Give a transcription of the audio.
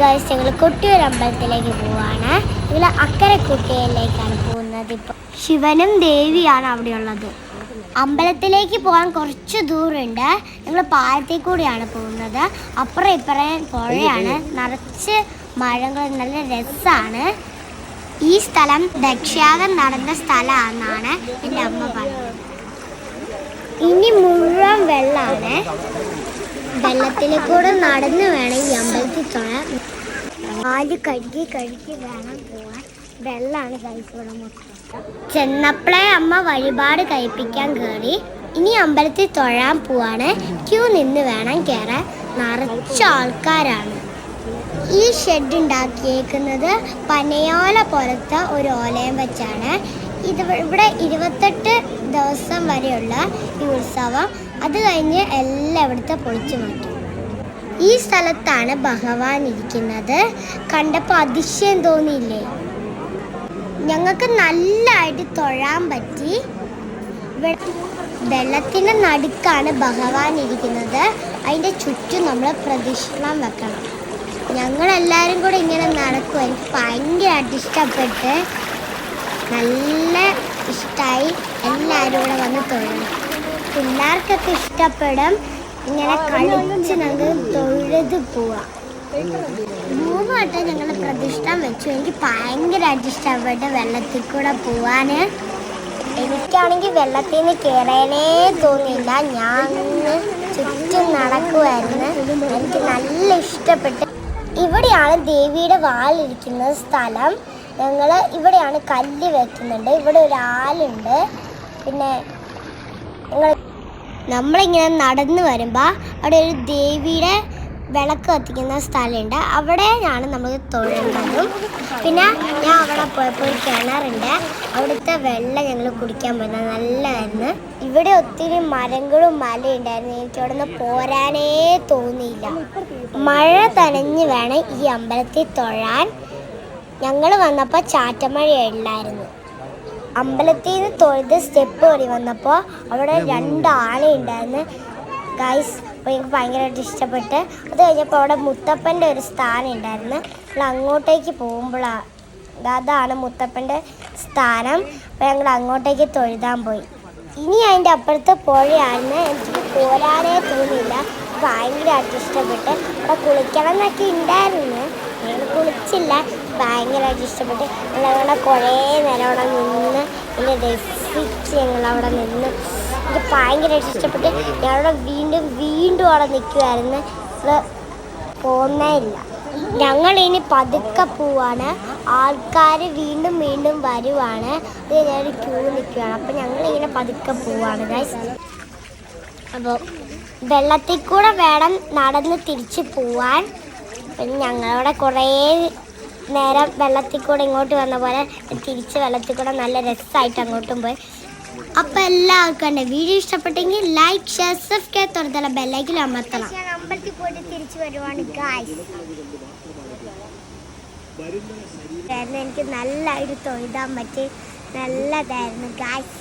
Guys ഞങ്ങൾ കൊട്ടിയൂർ അമ്പലത്തിലേക്ക് പോവാണ്. ഞങ്ങൾ അക്കരെ കുട്ടിയിലേക്കാണ് പോകുന്നത് ഇപ്പോൾ ശിവനും ദേവിയാണ് അവിടെയുള്ളത്. അമ്പലത്തിലേക്ക് പോകാൻ കുറച്ച് ദൂരമുണ്ട്. ഞങ്ങൾ പാലത്തിൽ കൂടിയാണ് പോകുന്നത്. അപ്പുറം ഇപ്പുറം പുഴയാണ്. നിറച്ച് മഴകൾ നല്ല രസമാണ് ഈ സ്ഥലം ദക്ഷയാഗം നടന്ന സ്ഥലമാണെന്നാണ് എന്റെ അമ്മ പറഞ്ഞത്. ഇനി മുഴുവൻ വെള്ളമാണ് വെള്ളത്തിൽ കൂടെ നടന്ന് വേണം ഈ അമ്പലത്തിൽ തൊഴാൻ. കാൽ കഴുകി കഴുകി വേണം പോവാൻ. വെള്ളമാണ് കഴിച്ചോടെ മൊത്തം. ചെന്നപ്പോഴേ അമ്മ വഴിപാട് കഴിപ്പിക്കാൻ കയറി ഇനി അമ്പലത്തിൽ തൊഴാൻ പോവാണ്. ക്യൂ നിന്ന് വേണം കയറാൻ നിറച്ച ആൾക്കാരാണ്. ഈ ഷെഡ് ഉണ്ടാക്കിയേക്കുന്നത് പനയോല പോലത്തെ ഒരു ഓലയം വെച്ചാണ്. ഇത് ഇവിടെ ഇരുപത്തെട്ട് ദിവസം വരെയുള്ള ഈ ഉത്സവം. അത് കഴിഞ്ഞ് എല്ലാം ഇവിടുത്തെ പൊളിച്ചു മാറ്റും. ഈ സ്ഥലത്താണ് ഭഗവാൻ ഇരിക്കുന്നത്. കണ്ടപ്പോൾ അതിശയം തോന്നിയില്ലേ? ഞങ്ങൾക്ക് നല്ലതായിട്ട് തൊഴാൻ പറ്റി. വെള്ളത്തിന്റെ നടുക്കാണ് ഭഗവാൻ ഇരിക്കുന്നത്. അതിന്റെ ചുറ്റും നമ്മൾ പ്രദക്ഷിണം വെക്കണം. ഞങ്ങളെല്ലാവരും കൂടെ ഇങ്ങനെ നടക്കും എനിക്ക് ഭയങ്കരമായിട്ട് ഇഷ്ടപ്പെട്ട് നല്ല ഇഷ്ടമായി എല്ലാവരും കൂടെ വന്ന് തൊഴണം. പിള്ളേർക്കൊക്കെ ഇഷ്ടപ്പെടും. ഇങ്ങനെ കളിച്ച് ഞങ്ങൾ തൊഴുത് പോവാം. മൂന്ന് വട്ടം ഞങ്ങൾ പ്രതിഷ്ഠം വെച്ചു. എനിക്ക് ഭയങ്കരമായിട്ട് ഇഷ്ടപ്പെട്ട് വെള്ളത്തിൽ കൂടെ പോവാൻ എനിക്കാണെങ്കിൽ വെള്ളത്തിൽ നിന്ന് കയറാനേ തോന്നിയില്ല. ഞാൻ ചുറ്റും നടക്കുമായിരുന്നു എനിക്ക് നല്ല ഇഷ്ടപ്പെട്ട്. ഇവിടെയാണ് ദേവിയുടെ വാലിരിക്കുന്ന സ്ഥലം. ഞങ്ങൾ ഇവിടെയാണ് കല്ല് വെക്കുന്നുണ്ട്. ഇവിടെ ഒരു ആലുണ്ട് പിന്നെ നമ്മളിങ്ങനെ നടന്നു വരുമ്പോൾ അവിടെ ഒരു ദേവിയുടെ വിളക്ക് കത്തിക്കുന്ന സ്ഥലമുണ്ട്. അവിടെയാണ് നമ്മൾ തൊഴേണ്ടതും പിന്നെ ഞാൻ അവിടെ പോയപ്പോൾ കിണറുണ്ട്. അവിടുത്തെ വെള്ളം ഞങ്ങൾ കുടിക്കാൻ പോയത് നല്ലതായിരുന്നു. ഇവിടെ ഒത്തിരി മരങ്ങളും മലയുണ്ടായിരുന്നു എനിക്ക് അവിടെ നിന്ന് പോരാനേ തോന്നിയില്ല. മഴ തനഞ്ഞ് വേണം ഈ അമ്പലത്തിൽ തൊഴാൻ. ഞങ്ങൾ വന്നപ്പോൾ ചാറ്റമഴയുണ്ടായിരുന്നു അമ്പലത്തിൽ നിന്ന് തൊഴുത് സ്റ്റെപ്പ് കയറി വന്നപ്പോൾ അവിടെ രണ്ട് ആനയുണ്ടായിരുന്നു ഗൈസ് അപ്പോൾ എനിക്ക് ഭയങ്കരമായിട്ട് ഇഷ്ടപ്പെട്ട്. അത് കഴിഞ്ഞപ്പോൾ അവിടെ മുത്തപ്പന്റെ ഒരു സ്ഥാനം ഉണ്ടായിരുന്നു. ഞങ്ങൾ അങ്ങോട്ടേക്ക് പോകുമ്പോഴാണ് അതാണ് മുത്തപ്പന്റെ സ്ഥാനം. അപ്പോൾ ഞങ്ങൾ അങ്ങോട്ടേക്ക് തൊഴുതാൻ പോയി. ഇനി അതിന്റെ അപ്പുറത്തെ പുഴയായിരുന്നു. എനിക്ക് പോരാനേ തോന്നിയില്ല. ഭയങ്കരമായിട്ട് ഇഷ്ടപ്പെട്ട്. അവിടെ കുളിക്കണം എന്നൊക്കെ ഉണ്ടായിരുന്നു. ഞങ്ങൾ കുളിച്ചില്ല. ഭയങ്കരമായിട്ട് ഇഷ്ടപ്പെട്ട് ഞങ്ങളവിടെ കുറേ നേരം അവിടെ നിന്ന് എന്നെ രസിച്ച് ഞങ്ങളവിടെ നിന്ന്. എനിക്ക് ഭയങ്കരമായിട്ട് ഇഷ്ടപ്പെട്ട് ഞങ്ങളവിടെ വീണ്ടും വീണ്ടും അവിടെ നിൽക്കുമായിരുന്നു പോന്നേ ഇല്ല ഞങ്ങൾ ഇനി പതുക്കെ പോവാണ്. ആൾക്കാർ വീണ്ടും വീണ്ടും വരുവാണ്. അത് ഞാൻ ക്യൂ നിൽക്കുകയാണ് അപ്പം ഞങ്ങളിങ്ങനെ പതുക്കെ പോവാണ് അപ്പോൾ വെള്ളത്തിൽ കൂടെ വേണം നടന്ന് തിരിച്ച് പോവാൻ. പിന്നെ ഞങ്ങളവിടെ കുറേ നേരം വെള്ളത്തിൽ കൂടെ ഇങ്ങോട്ട് വന്ന പോലെ തിരിച്ച് വെള്ളത്തിൽ കൂടെ നല്ല രസമായിട്ട് അങ്ങോട്ടും പോയി. അപ്പോൾ എല്ലാവർക്കും എന്റെ വീഡിയോ ഇഷ്ടപ്പെട്ടെങ്കിൽ ലൈക്ക് ഷെയർ സബ്സ്ക്രൈബ് തുറത്തല ബെല്ലൈക്കിൽ അമർത്തണം. അമ്പലത്തിൽ പോയിട്ട് തിരിച്ച് വരുവാണ് ഗായ്സ് എനിക്ക് നല്ലതായിട്ട് തൊഴുതാൻ പറ്റി നല്ലതായിരുന്നു ഗായ്സ്